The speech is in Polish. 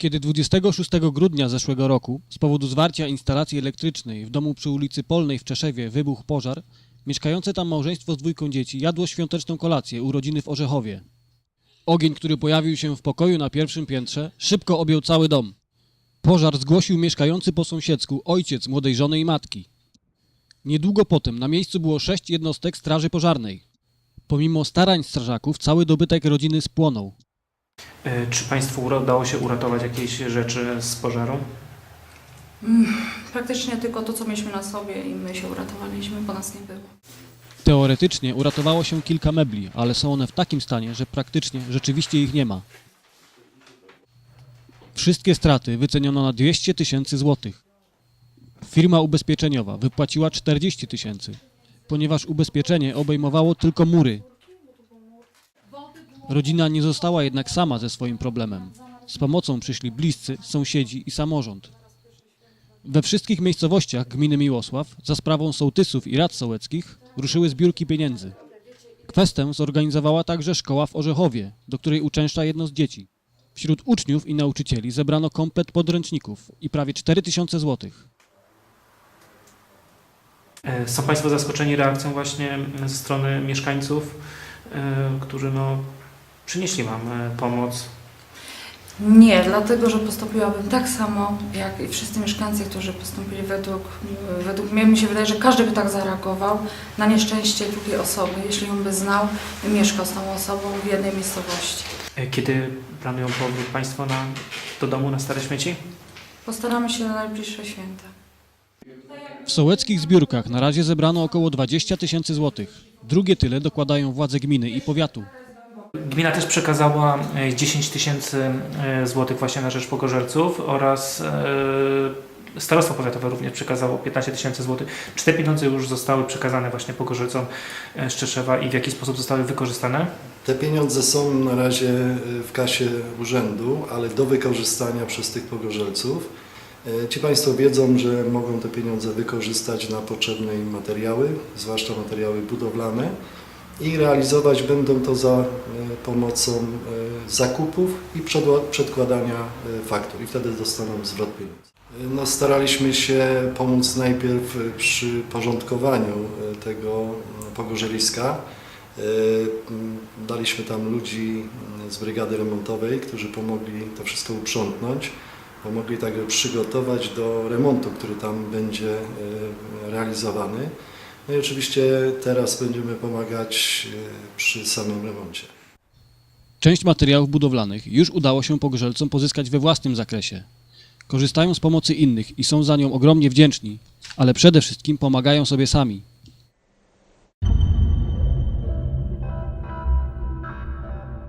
Kiedy 26 grudnia zeszłego roku z powodu zwarcia instalacji elektrycznej w domu przy ulicy Polnej w Czeszewie wybuchł pożar, mieszkające tam małżeństwo z dwójką dzieci jadło świąteczną kolację u rodziny w Orzechowie. Ogień, który pojawił się w pokoju na pierwszym piętrze, szybko objął cały dom. Pożar zgłosił mieszkający po sąsiedzku ojciec młodej żony i matki. Niedługo potem na miejscu było sześć jednostek straży pożarnej. Pomimo starań strażaków cały dobytek rodziny spłonął. E, Czy Państwu udało się uratować jakieś rzeczy z pożaru? Praktycznie tylko to, co mieliśmy na sobie i my się uratowaliśmy, bo nas nie było. Teoretycznie uratowało się kilka mebli, ale są one w takim stanie, że praktycznie rzeczywiście ich nie ma. Wszystkie straty wyceniono na 200 tysięcy złotych. Firma ubezpieczeniowa wypłaciła 40 tysięcy, ponieważ ubezpieczenie obejmowało tylko mury. Rodzina nie została jednak sama ze swoim problemem. Z pomocą przyszli bliscy, sąsiedzi i samorząd. We wszystkich miejscowościach gminy Miłosław za sprawą sołtysów i rad sołeckich ruszyły zbiórki pieniędzy. Kwestę zorganizowała także szkoła w Orzechowie, do której uczęszcza jedno z dzieci. Wśród uczniów i nauczycieli zebrano komplet podręczników i prawie 4000 złotych. E, Są Państwo zaskoczeni reakcją właśnie ze strony mieszkańców, e, którzy no, przynieśli Wam e, pomoc? Nie, dlatego, że postąpiłabym tak samo, jak i wszyscy mieszkańcy, którzy postąpili według, według mnie. Mi się wydaje, że każdy by tak zareagował na nieszczęście drugiej osoby, jeśli ją by znał i mieszkał z tą osobą w jednej miejscowości. E, Kiedy planują powrót Państwo na, do domu na Stare Śmieci? Postaramy się na najbliższe święta. W sołeckich zbiórkach na razie zebrano około 20 tysięcy złotych. Drugie tyle dokładają władze gminy i powiatu. Gmina też przekazała e, 10 tysięcy e, złotych właśnie na rzecz pogorzelców oraz e, Starostwo Powiatowe również przekazało 15 tysięcy złotych. Czy te pieniądze już zostały przekazane właśnie pogorzelcom e, z Czeszewa i w jaki sposób zostały wykorzystane? Te pieniądze są na razie w kasie urzędu, ale do wykorzystania przez tych pogorzelców. Ci Państwo wiedzą, że mogą te pieniądze wykorzystać na potrzebne im materiały, zwłaszcza materiały budowlane i realizować będą to za y, pomocą y, zakupów i przedkładania y, faktur i wtedy dostaną zwrot pieniędzy. No, staraliśmy się pomóc najpierw przy porządkowaniu tego y, pogorzeliska. Daliśmy tam ludzi z brygady remontowej, którzy pomogli to wszystko uprzątnąć. Pomogli także przygotować do remontu, który tam będzie realizowany. No i oczywiście teraz będziemy pomagać y, przy samym remoncie. Część materiałów budowlanych już udało się pogorzelcom pozyskać we własnym zakresie. Korzystają z pomocy innych i są za nią ogromnie wdzięczni, ale przede wszystkim pomagają sobie sami.